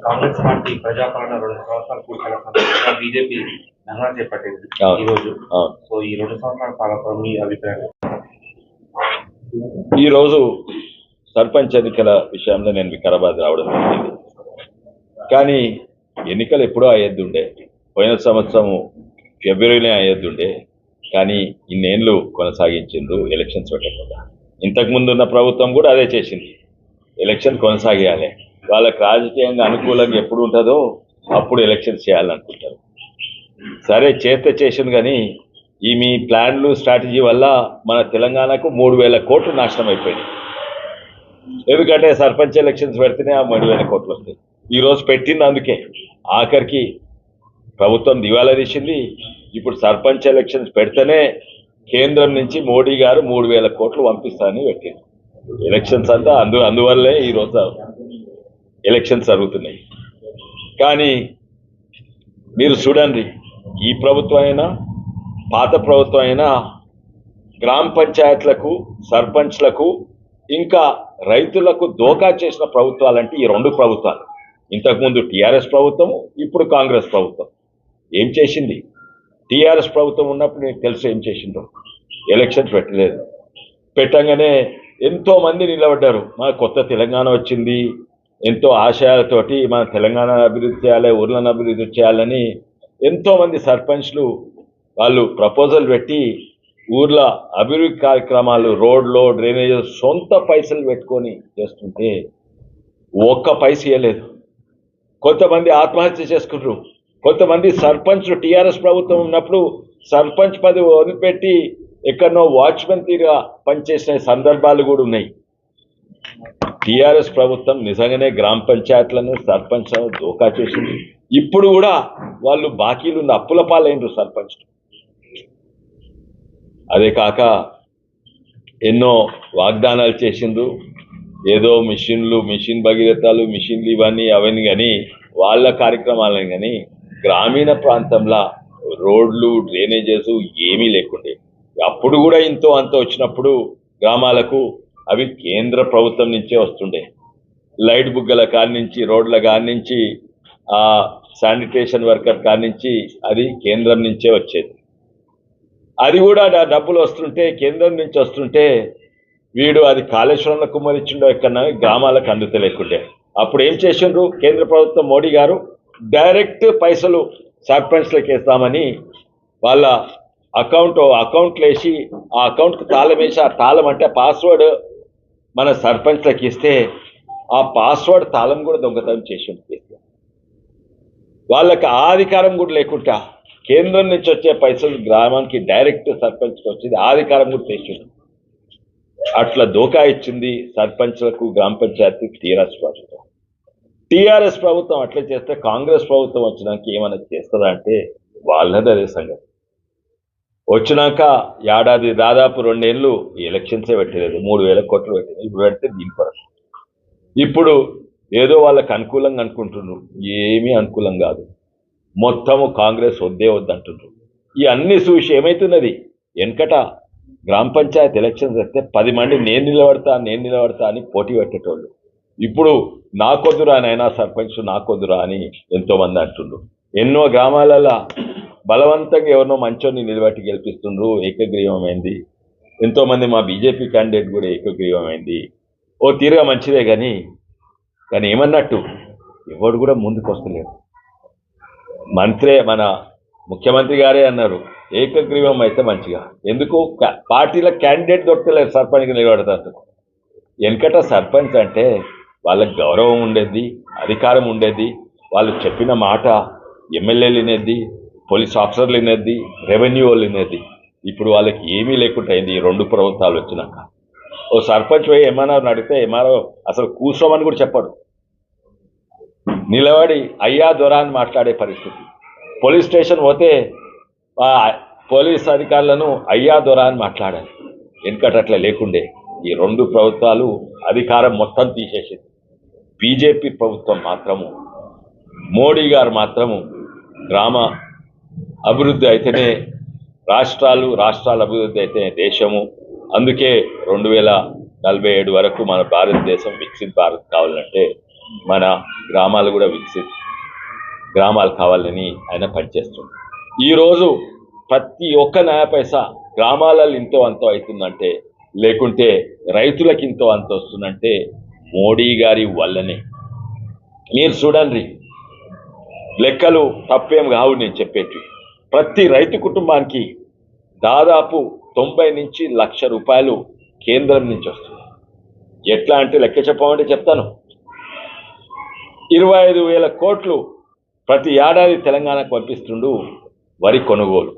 Congress party ప్రజాపాలన రెండు సంవత్సరాలు పూర్తయిన సందర్భంగా బీజేపీ ధర్నా చేపట్టింది. ఈ రోజు. సో ఈ రెండు సంవత్సరాల పాలనపై మీ అభిప్రాయం? ఈరోజు సర్పంచ్ ఎన్నికల విషయంలో నేను వికారాబాద్ రావడం జరిగింది. కానీ ఎన్నికలు ఎప్పుడో అయ్యేద్దుండే. పోయిన సంవత్సరం ఫిబ్రవరిలో అయ్యేద్దుండే. కానీ ఇన్నేళ్ళు కొనసాగించిండ్రు ఎలక్షన్స్ పెట్టకుండా. ఇంతకుముందు ఉన్న ప్రభుత్వం కూడా అదే చేసింది. ఎలక్షన్ కొనసాగేయాలి. వాళ్ళకి రాజకీయంగా అనుకూలంగా ఎప్పుడు ఉంటుందో అప్పుడు ఎలక్షన్స్ చేయాలనుకుంటారు. సరే చేస్తే చేసింది కానీ ఈ మీ ప్లాన్లు స్ట్రాటజీ వల్ల మన తెలంగాణకు మూడు వేల కోట్లు నాశనం అయిపోయింది ఎందుకంటే సర్పంచ్ ఎలక్షన్స్ పెడితేనే ఆ మూడు వేల కోట్లు వస్తాయి. ఈరోజు పెట్టింది అందుకే. ఆఖరికి ప్రభుత్వం దివాలా తీసింది. ఇప్పుడు సర్పంచ్ ఎలక్షన్స్ పెడితేనే కేంద్రం నుంచి మోడీ గారు మూడు వేల కోట్లు పంపిస్తానని పెట్టింది. ఎలక్షన్స్ అంతా అందు అందువల్లే ఈ రోజు ఎలక్షన్స్ జరుగుతున్నాయి. కానీ మీరు చూడండి ఈ ప్రభుత్వం అయినా పాత ప్రభుత్వం అయినా గ్రామ పంచాయత్లకు సర్పంచ్లకు ఇంకా రైతులకు దోకా చేసిన ప్రభుత్వాలంటే ఈ రెండు ప్రభుత్వాలు. ఇంతకుముందు టీఆర్ఎస్ ప్రభుత్వం ఇప్పుడు కాంగ్రెస్ ప్రభుత్వం. ఏం చేసింది? టీఆర్ఎస్ ప్రభుత్వం ఉన్నప్పుడు నీకు తెలుసు ఏం చేసిందో. ఎలక్షన్స్ పెట్టలేదు. పెట్టంగానే ఎంతోమంది నిలబడ్డారు. మా కొత్త తెలంగాణ వచ్చింది. ఎంతో ఆశయాలతోటి మన తెలంగాణ అభివృద్ధి చేయాలి ఊర్లను అభివృద్ధి చేయాలని ఎంతోమంది సర్పంచ్లు వాళ్ళు ప్రపోజల్ పెట్టి ఊర్ల అభివృద్ధి కార్యక్రమాలు రోడ్లో డ్రైనేజ్ సొంత పైసలు పెట్టుకొని చేస్తుంటే ఒక్క పైస ఇవ్వలేదు కొంతమంది ఆత్మహత్య చేసుకుంటారు. కొంతమంది సర్పంచ్లు టీఆర్ఎస్ ప్రభుత్వం ఉన్నప్పుడు సర్పంచ్ పదవి వదిలిపెట్టి ఎక్కడనో వాచ్మెన్ తీరుగా పనిచేసిన సందర్భాలు కూడా ఉన్నాయి. టీఆర్ఎస్ ప్రభుత్వం నిజంగానే గ్రామ పంచాయతీలను సర్పంచ్ దోకా చేసింది. ఇప్పుడు కూడా వాళ్ళు బాకీలు ఉన్న అప్పుల పాలైనరు సర్పంచ్. అదే కాక ఎన్నో వాగ్దానాలు చేసిండ్రు. ఏదో మిషన్లు మిషన్ భగీరథాలు మిషన్లు ఇవన్నీ అవన్నీ కానీ వాళ్ళ కార్యక్రమాలని కానీ గ్రామీణ ప్రాంతంలో రోడ్లు డ్రైనేజెస్ ఏమీ లేకుండే. అప్పుడు కూడా ఇంతో అంత వచ్చినప్పుడు గ్రామాలకు అవి కేంద్ర ప్రభుత్వం నుంచే వస్తుండే. లైట్ బుగ్గల కాడి నుంచి రోడ్ల కాడి నుంచి ఆ శానిటేషన్ వర్కర్ కాడి నుంచి అది కేంద్రం నుంచే వచ్చేది. అది కూడా ఆ డబ్బులు వస్తుంటే కేంద్రం నుంచి వస్తుంటే వీడు అది కాళేశ్వరంలో కుమ్మరిచ్చిండో ఎక్కడన్నా గ్రామాలకు అందుతలేకుండే. అప్పుడు ఏం చేసిండ్రు? కేంద్ర ప్రభుత్వం మోడీ గారు డైరెక్ట్ పైసలు సర్పంచ్లకు వేస్తామని వాళ్ళ అకౌంట్ అకౌంట్లు వేసి ఆ అకౌంట్కి తాళం వేసి ఆ తాళం అంటే పాస్వర్డ్ మన సర్పంచ్లకు ఇస్తే ఆ పాస్వర్డ్ తాళం కూడా దొంగతనం చేసి ఉంటుంది. వాళ్ళకి ఆ అధికారం కూడా లేకుండా కేంద్రం నుంచి వచ్చే పైసలు గ్రామానికి డైరెక్ట్ సర్పంచ్కి వచ్చింది ఆ అధికారం కూడా చేసింది అట్లా దోకా ఇచ్చింది సర్పంచ్లకు గ్రామ పంచాయతీ టీఆర్ఎస్ ప్రభుత్వం. టీఆర్ఎస్ ప్రభుత్వం అట్లా చేస్తే కాంగ్రెస్ ప్రభుత్వం వచ్చినాక ఏమైనా చేస్తుందా అంటే వాళ్ళదే సంగతి. వచ్చినాక ఏడాది దాదాపు రెండేళ్ళు ఎలక్షన్సే పెట్టలేదు. మూడు వేల కోట్లు పెట్టలేదు ఇప్పుడు పెడితే దీని కొరకు. ఇప్పుడు ఏదో వాళ్ళకి అనుకూలంగా అనుకుంటున్నారు. ఏమీ అనుకూలం కాదు. మొత్తము కాంగ్రెస్ వద్దే వద్దంటున్నారు. ఈ అన్ని చూసి ఏమైతున్నది? వెనకట గ్రామ పంచాయత్ ఎలక్షన్స్ వస్తే పది మంది నేను నిలబడతా నేను నిలబడతా అని పోటీ పెట్టేటోళ్ళు. ఇప్పుడు నాకొద్దురా నైనా సర్పంచ్ నాకొద్దురా అని ఎంతోమంది అంటుండ్రు ఎన్నో గ్రామాలలో బలవంతంగా ఎవరినో మంచోని నిలబెట్టి గెలిపిస్తుండ్రు ఏకగ్రీవమైంది. ఎంతోమంది మా బీజేపీ క్యాండిడేట్ కూడా ఏకగ్రీవమైంది. ఓ తీరుగా మంచిదే కానీ కానీ ఏమన్నట్టు ఎవడు కూడా ముందుకు వస్తలేడు మంత్రే మన ముఖ్యమంత్రి గారే అన్నారు ఏకగ్రీవం అయితే మంచిగా. ఎందుకు? పార్టీల క్యాండిడేట్ దొరకలేదు సర్పంచ్కి నిలబడతారు. వెనకట సర్పంచ్ అంటే వాళ్ళకి గౌరవం ఉండేది అధికారం ఉండేది వాళ్ళు చెప్పిన మాట ఎమ్మెల్యేలు వినేది పోలీస్ ఆఫీసర్లు వినేది రెవెన్యూ వాళ్ళు వినేది ఇప్పుడు వాళ్ళకి ఏమీ లేకుండా అయింది ఈ రెండు ప్రభుత్వాలు వచ్చినాక. ఓ సర్పంచ్ పోయి ఏమన్నా అడిగితే ఏమన్నా అసలు కూర్చోమని కూడా చెప్పడు. నిలబడి అయ్యా దొరా అని మాట్లాడే పరిస్థితి. పోలీస్ స్టేషన్ పోతే పోలీస్ అధికారులను అయ్యా దొరా అని మాట్లాడాలి. వెనుకట అట్లా లేకుండే ఈ రెండు ప్రభుత్వాలు అధికారం మొత్తం తీసేసింది. బీజేపీ ప్రభుత్వం మాత్రము మోడీ గారు మాత్రము గ్రామ అభివృద్ధి అయితేనే రాష్ట్రాలు రాష్ట్రాల అభివృద్ధి అయితేనే దేశము. అందుకే రెండు వేల నలభై ఏడు వరకు మన భారతదేశం వికసిత్ భారత్ కావాలంటే మన గ్రామాలు కూడా వికసిత్ గ్రామాలు కావాలని ఆయన పనిచేస్తుంది ఈరోజు ప్రతి ఒక్క నయా పైసా గ్రామాలలో ఇంతో అంతో అవుతుందంటే లేకుంటే రైతులకు ఇంతో అంత వస్తుందంటే మోడీ గారి వల్లనే. మీరు చూడండి లెక్కలు తప్పేం కావు నేను చెప్పేటివి. ప్రతి రైతు కుటుంబానికి దాదాపు తొంభై నుంచి లక్ష రూపాయలు కేంద్రం నుంచి వస్తుంది ఎట్లా అంటే లెక్క చెప్పమంటే చెప్తాను. ఇరవై ఐదు వేల కోట్లు ప్రతి ఏడాది తెలంగాణకు పంపిస్తుండు వరి కొనుగోలు.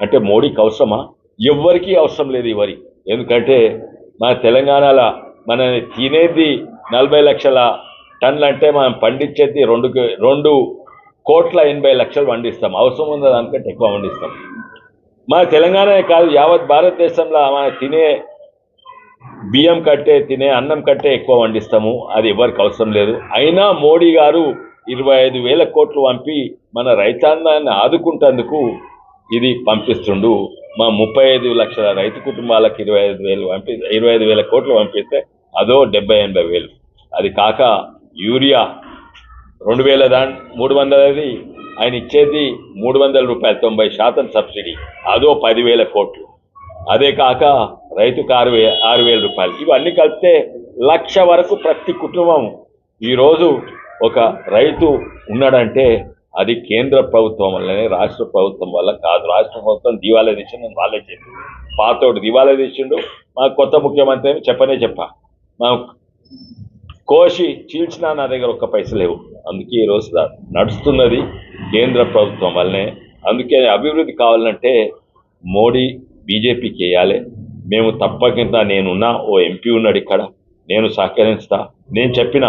అంటే మోడీకి అవసరమా? ఎవ్వరికీ అవసరం లేదు ఈ వరి. ఎందుకంటే మన తెలంగాణలో మన తినేది నలభై లక్షల టన్నులు అంటే మనం పండించేది రెండు రెండు కోట్ల ఎనభై లక్షలు పండిస్తాం. అవసరం ఉన్న దానికంటే ఎక్కువ పండిస్తాం. మన తెలంగాణనే కాదు యావత్ భారతదేశంలో మన తినే బియ్యం కట్టే తినే అన్నం కట్టే ఎక్కువ వండిస్తాము అది ఎవరికి అవసరం లేదు. అయినా మోడీ గారు ఇరవై ఐదు వేల కోట్లు పంపి మన రైతాంగాన్ని ఆదుకుంటేందుకు ఇది పంపిస్తుండు. మా ముప్పై ఐదు లక్షల రైతు కుటుంబాలకు ఇరవై ఐదు వేలు పంపి ఇరవై ఐదు వేల కోట్లు పంపిస్తే అదో డెబ్బై ఎనభై వేలు. అది కాక యూరియా రెండు వేల దా మూడు వందలది ఆయన ఇచ్చేది మూడు వందల రూపాయలు తొంభై శాతం సబ్సిడీ. అదో పదివేల కోట్లు. అదే కాక రైతుకు ఆరు వే ఆరు వేల రూపాయలు ఇవన్నీ కలిపితే లక్ష వరకు ప్రతి కుటుంబం ఈరోజు ఒక రైతు ఉన్నాడంటే అది కేంద్ర ప్రభుత్వం వల్లనే రాష్ట్ర ప్రభుత్వం వల్ల కాదు. రాష్ట్ర ప్రభుత్వం దివాలా తీసిండు వాళ్ళే చెప్పింది పాతోడు దివాలా తీసిండు. మా కొత్త ముఖ్యమంత్రి ఏమో చెప్పనే చెప్ప. మా కోసి చీల్చినా నా దగ్గర ఒక్క పైస లేవు. అందుకే ఈరోజు నడుస్తున్నది కేంద్ర ప్రభుత్వం వల్లనే. అందుకే అభివృద్ధి కావాలంటే మోడీ బీజేపీకి వేయాలి మేము తప్పకుండా నేనున్నా ఓ ఎంపీ ఉన్నాడు ఇక్కడ. నేను సహకరిస్తా. నేను చెప్పిన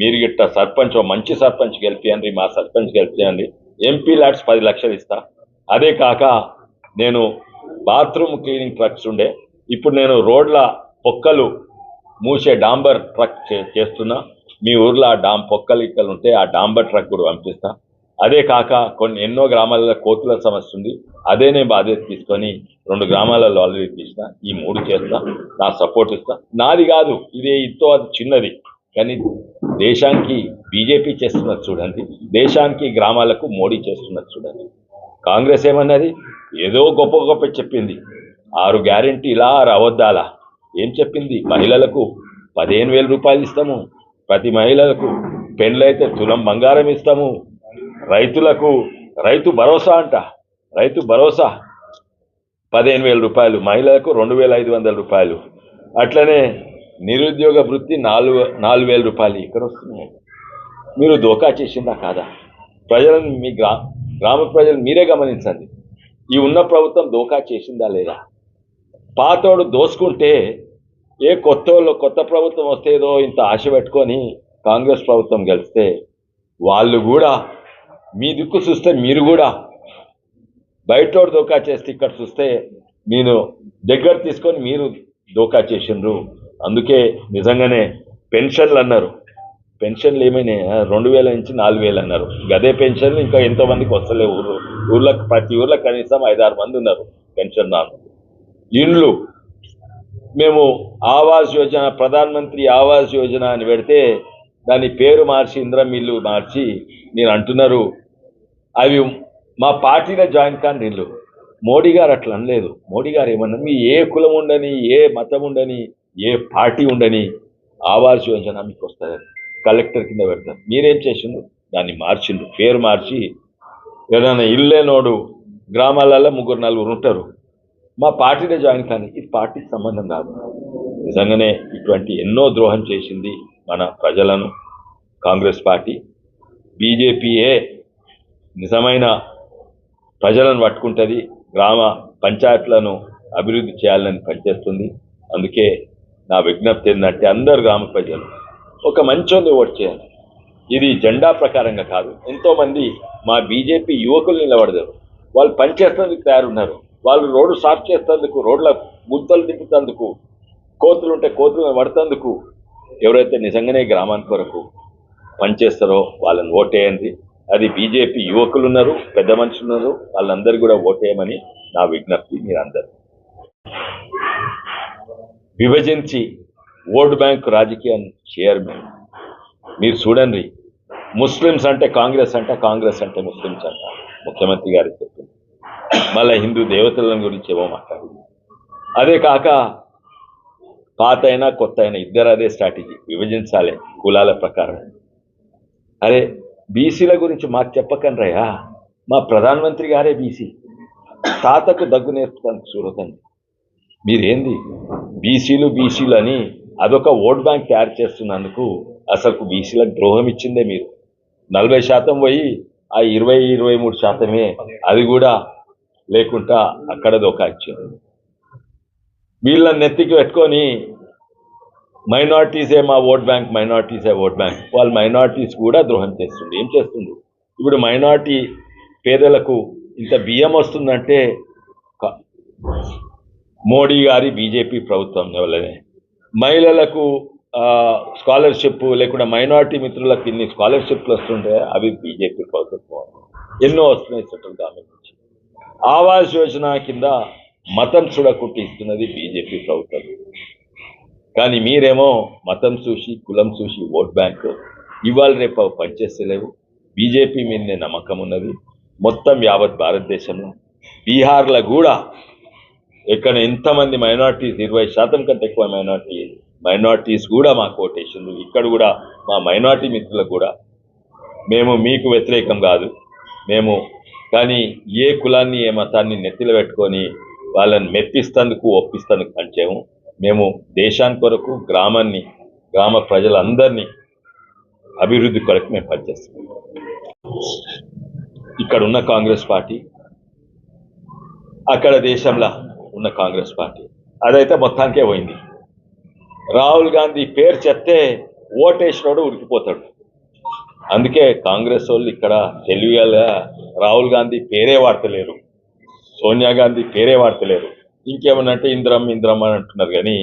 మీరు గిట్ట సర్పంచ్ ఓ మంచి సర్పంచ్ గెలిపియండి మా సర్పంచ్ గెలిపియండి. ఎంపీ ల్యాడ్స్ పది లక్షలు ఇస్తా. అదే కాక నేను బాత్రూమ్ క్లీనింగ్ ట్రక్స్ ఉండే. ఇప్పుడు నేను రోడ్ల పొక్కలు మూసే డాంబర్ ట్రక్ చే- చేస్తున్నా. మీ ఊర్లో ఆ డాం పొక్కలిక్కలు ఉంటే ఆ డాంబర్ ట్రక్ కూడా పంపిస్తా. అదే కాక కొన్ని ఎన్నో గ్రామాలలో కోతుల సమస్య ఉంది. అదే నేను బాధ్యత తీసుకొని రెండు గ్రామాలలో ఆల్రెడీ తీసిన ఈ మూడు చేస్తా. నా సపోర్ట్ ఇస్తా. నాది కాదు. ఇది ఇంతో అది చిన్నది. కానీ దేశానికి బీజేపీ చేస్తున్నది చూడండి. దేశానికి గ్రామాలకు మోడీ చేస్తున్నది చూడండి. కాంగ్రెస్ ఏమన్నది? ఏదో గొప్ప గొప్ప చెప్పింది. ఆరు గ్యారెంటీలా ఆరు అవద్దాలా ఏం చెప్పింది? మహిళలకు పదిహేను వేల రూపాయలు ఇస్తాము. ప్రతి మహిళలకు పెళ్ళైతే తులం బంగారం ఇస్తాము. రైతులకు రైతు భరోసా అంట. రైతు భరోసా. పదిహేను వేల రూపాయలు. మహిళలకు రెండు వేల ఐదు వందల రూపాయలు. అట్లనే నిరుద్యోగ వృత్తి నాలుగు నాలుగు వేల రూపాయలు ఇక్కడ వస్తున్నాయి. మీరు దోకా చేసిందా కాదా? ప్రజలను మీ గ్రా గ్రామ ప్రజలు మీరే గమనించండి. ఈ ఉన్న ప్రభుత్వం దోకా చేసిందా లేదా? పాతోడు దోసుకుంటే ఏ కొత్త కొత్త ప్రభుత్వం వస్తే ఏదో ఇంత ఆశ పెట్టుకొని కాంగ్రెస్ ప్రభుత్వం గెలిస్తే వాళ్ళు కూడా మీ దిక్కు చూస్తే మీరు కూడా బయటోడు దోకా చేస్తే ఇక్కడ చూస్తే నేను దగ్గర తీసుకొని మీరు దోకా చేసిండ్రు. అందుకే నిజంగానే పెన్షన్లు అన్నారు. పెన్షన్లు ఏమైనాయి? రెండు వేల నుంచి నాలుగు వేలు అన్నారు. గదే పెన్షన్లు ఇంకా ఎంతోమందికి వస్తలేవు ఊరు ఊర్లకు ప్రతి ఊర్లో కనీసం ఐదారు మంది ఉన్నారు పెన్షన్ నాకు ఇండ్లు. మేము ఆవాస్ యోజన ప్రధాన మంత్రి ఆవాస్ యోజన అని పెడితే దాని పేరు మార్చి ఇంద్రం ఇల్లు మార్చి నేను అంటున్నారు. అవి మా పార్టీలో జాయిన్ కాని ఇల్లు. మోడీ గారు అట్లా అనలేదు. మోడీ గారు ఏమన్నా మీ ఏ కులం ఉండని ఏ మతం ఉండని ఏ పార్టీ ఉండని ఆవాస్ యోజన మీకు వస్తుంది కలెక్టర్ కింద పెడతారు. మీరేం చేసిండు దాన్ని మార్చిండు పేరు మార్చి ఏదైనా ఇల్లేనోడు గ్రామాలలో ముగ్గురు నలుగురు ఉంటారు. మా పార్టీలో జాయిన్ కానీ ఇది పార్టీకి సంబంధం కాదు నిజంగానే ఇటువంటి ఎన్నో ద్రోహం చేసింది మన ప్రజలను. కాంగ్రెస్ పార్టీ బీజేపీయే నిజమైన ప్రజలను పట్టుకుంటుంది గ్రామ పంచాయతీలను అభివృద్ధి చేయాలని పనిచేస్తుంది. అందుకే నా విజ్ఞప్తి ఏంటంటే అందరు గ్రామ ప్రజలు ఒక మంచోని ఓటు చేయాలి. ఇది జెండా ప్రకారంగా కాదు. ఎంతోమంది మా బీజేపీ యువకులు నిలబడతారు. వాళ్ళు పనిచేసేందుకు తయారున్నారు. వాళ్ళు రోడ్డు సాఫ్ చేసేందుకు రోడ్ల గుంతలు దింపుతందుకు కోతులు ఉంటే కోతులను పడుతందుకు ఎవరైతే నిజంగానే గ్రామానికి కొరకు పనిచేస్తారో వాళ్ళని ఓటేయండి. అది బీజేపీ యువకులు ఉన్నారు పెద్ద మనుషులు ఉన్నారు వాళ్ళందరూ కూడా ఓటేయమని నా విజ్ఞప్తి మీరందరూ. విభజించి ఓటు బ్యాంక్ రాజకీయం చేయరు మేము మీరు చూడండి ముస్లిమ్స్ అంటే కాంగ్రెస్ అంటే కాంగ్రెస్ అంటే ముస్లిమ్స్ అంట. ముఖ్యమంత్రి గారు మళ్ళీ హిందూ దేవతలను గురించి ఏమో మాట్లాడింది. అదే కాక పాత అయినా కొత్త అయినా ఇద్దరు అదే స్ట్రాటజీ. విభజించాలి కులాల ప్రకారం అరే బీసీల గురించి మాకు చెప్పకండి రయ్యా. మా ప్రధానమంత్రి గారే బీసీ. తాతకు దగ్గు నేర్పుతాను చూడకండి. మీరేంది? బీసీలు బీసీలు అని అదొక ఓట్ బ్యాంక్ తయారు చేస్తున్నందుకు అసలు బీసీలకు ద్రోహం ఇచ్చిందే మీరు. నలభై శాతం పోయి ఆ ఇరవై ఇరవై మూడు శాతమే. అది కూడా లేకుండా అక్కడ ఒక వీళ్ళని నెత్తికి పెట్టుకొని మైనార్టీసే మా ఓట్ బ్యాంక్ మైనార్టీసే ఓట్ బ్యాంక్. వాళ్ళు మైనార్టీస్ కూడా ద్రోహం చేస్తుంది ఏం చేస్తుంది ఇప్పుడు మైనార్టీ పేదలకు ఇంత బియ్యం వస్తుందంటే మోడీ గారి బీజేపీ ప్రభుత్వం వల్లనే మహిళలకు స్కాలర్షిప్ లేకుండా మైనార్టీ మిత్రులకు ఇన్ని స్కాలర్షిప్లు వస్తుంటే అవి బీజేపీ ప్రభుత్వం ఎన్నో వస్తున్నాయి సెంట్రల్ గవర్నమెంట్. ఆవాస్ యోజన కింద మతం చూడకుండా ఇస్తున్నది బీజేపీ ప్రభుత్వం. కానీ మీరేమో మతం చూసి కులం చూసి ఓట్ బ్యాంక్ ఇవాళ రేపు అవి పనిచేస్తలేవు. బీజేపీ మీదనే నమ్మకం ఉన్నది. మొత్తం యావత్ భారతదేశంలో బీహార్లో కూడా ఇక్కడ ఎంతమంది మైనార్టీస్ ఇరవై శాతం కంటే ఎక్కువ మైనార్టీ మైనార్టీస్ కూడా మాకు ఓటేసిండ్రు. ఇక్కడ కూడా మా మైనార్టీ మిత్రులకు కూడా మేము మీకు వ్యతిరేకం కాదు. మేము కానీ ఏ కులాన్ని ఏ మతాన్ని నెత్తిలో పెట్టుకొని వాళ్ళని మెప్పిస్తందుకు ఒప్పిస్తందుకు పంచాము. మేము దేశాని కొరకు గ్రామాన్ని గ్రామ ప్రజలందరినీ అభివృద్ధి కొరకు మేము పనిచేస్తాం ఇక్కడ ఉన్న కాంగ్రెస్ పార్టీ అక్కడ దేశంలో ఉన్న కాంగ్రెస్ పార్టీ అదైతే మొత్తానికే పోయింది. రాహుల్ గాంధీ పేరు చెప్తే ఓటేసినోడు ఉడికిపోతాడు. అందుకే కాంగ్రెస్ వాళ్ళు ఇక్కడ తెలివిగా రాహుల్ గాంధీ పేరే వాడతలేరు సోనియా గాంధీ పేరే వాడతలేరు. ఇంకేమన్నంటే ఇంద్రం ఇంద్రం అని అంటున్నారు కానీ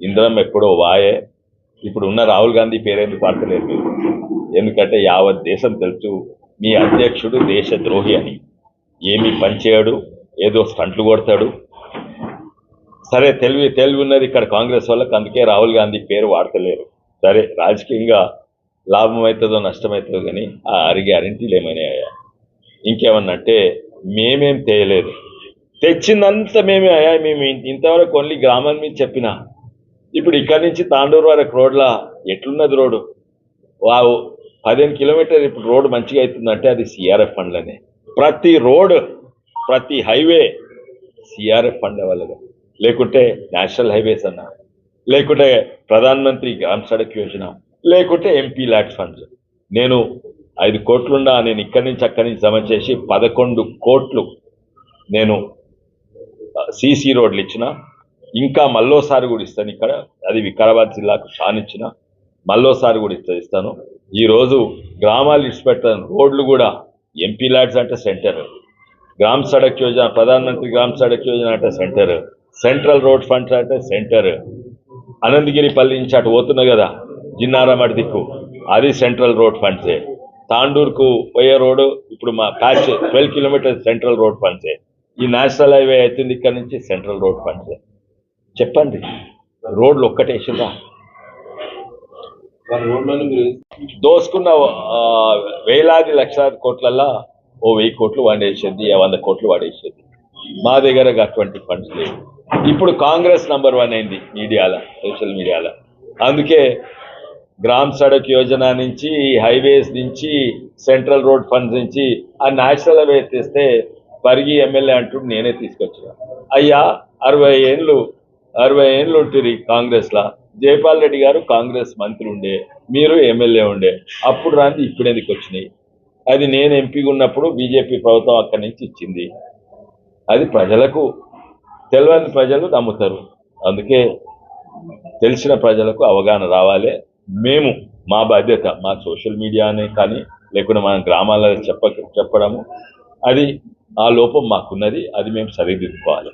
ఇంద్రం ఎప్పుడో వాయే ఇప్పుడు ఉన్న రాహుల్ గాంధీ పేరేందుకు వాడతలేరు మీరు? ఎందుకంటే యావత్ దేశం తెలుసు మీ అధ్యక్షుడు దేశ ద్రోహి అని. ఏమి పనిచేయడు ఏదో స్టంట్లు కొడతాడు. సరే తెలివి తెలివి ఉన్నది ఇక్కడ కాంగ్రెస్ వాళ్ళకి అందుకే రాహుల్ గాంధీ పేరు వాడతలేరు. సరే రాజకీయంగా లాభం అవుతుందో నష్టమవుతుందో కానీ ఆ అరి గ్యారంటీలు ఏమైనాయా? ఇంకేమన్నా అంటే మేమేం తేయలేదు. తెచ్చిందంతా మేమే అయ్యా మేము ఇంతవరకు ఓన్లీ గ్రామం మీద చెప్పిన. ఇప్పుడు ఇక్కడి నుంచి తాండూరు వరకు రోడ్ల ఎట్లున్నది రోడ్డు? వావ్ పదిహేను కిలోమీటర్ ఇప్పుడు రోడ్డు మంచిగా అవుతుందంటే అది సిఆర్ఎఫ్ ఫండ్లనే ప్రతి రోడ్ ప్రతి హైవే సిఆర్ఎఫ్ ఫండ్ వల్లగా లేకుంటే నేషనల్ హైవేస్ అన్న లేకుంటే ప్రధాన మంత్రి గ్రామ్ సడక్ యోజన లేకుంటే ఎంపీ ల్యాట్ ఫండ్స్ నేను ఐదు కోట్లున్నా నేను ఇక్కడి నుంచి అక్కడి నుంచి జమ చేసి పదకొండు కోట్లు నేను సీసీ రోడ్లు ఇచ్చిన. ఇంకా మళ్ళోసారి కూడా ఇస్తాను ఇక్కడ. అది వికారాబాద్ జిల్లాకు షాన్ ఇచ్చిన మళ్ళోసారి కూడా ఇస్తా ఇస్తాను. ఈరోజు గ్రామాలు ఇచ్చిపెట్టాను రోడ్లు కూడా ఎంపీ ల్యాడ్స్ అంటే సెంటర్. గ్రామ్ సడక్ యోజన ప్రధాన మంత్రి గ్రామ్ సడక్ యోజన అంటే సెంటర్. సెంట్రల్ రోడ్ ఫండ్స్ అంటే సెంటర్. అనంతగిరి పల్లి నుంచి అటు పోతున్నా కదా జిన్నారామడి దిక్కు. అది సెంట్రల్ రోడ్ ఫండ్సే. తాండూరుకు పోయే రోడ్డు ఇప్పుడు మా patch twelve kilometres central road ఫండ్సే. ఈ నేషనల్ హైవే అవుతుంది ఇక్కడ నుంచి సెంట్రల్ రోడ్ ఫండ్సే. చెప్పండి రోడ్లు ఒక్కటేసిందా దోసుకున్న వేలాది లక్షలాది కోట్లల్లా ఓ వెయ్యి కోట్లు వాడేసేది వంద కోట్లు వాడేసేది. మా దగ్గర అటువంటి ఫండ్స్ లేవు. ఇప్పుడు కాంగ్రెస్ నంబర్ వన్ అయింది మీడియాలో సోషల్ మీడియాలో. అందుకే గ్రామ్ సడక్ యోజన నుంచి హైవేస్ నుంచి సెంట్రల్ రోడ్ ఫండ్స్ నుంచి ఆ నేషనల్ హైవే తెస్తే పరిగి ఎమ్మెల్యే అంటూ నేనే తీసుకొచ్చిన. అయ్యా అరవై ఏండ్లు అరవై ఏండ్లు ఉంటుంది కాంగ్రెస్లో. జైపాల్ రెడ్డి గారు కాంగ్రెస్ మంత్రి ఉండే మీరు ఎమ్మెల్యే ఉండే. అప్పుడు రాంది ఇప్పుడు ఎందుకు వచ్చినాయి అది నేను ఎంపీగా ఉన్నప్పుడు బీజేపీ ప్రభుత్వం అక్కడి నుంచి ఇచ్చింది. అది ప్రజలకు తెలియని ప్రజలు నమ్ముతారు. అందుకే తెలిసిన ప్రజలకు అవగాహన రావాలి. మేము మా బాధ్యత మా సోషల్ మీడియానే కానీ లేకుండా మన గ్రామాలలో చెప్ప చెప్పడము అది ఆ లోపం మాకున్నది అది మేము సరిదిద్దుకోవాలి.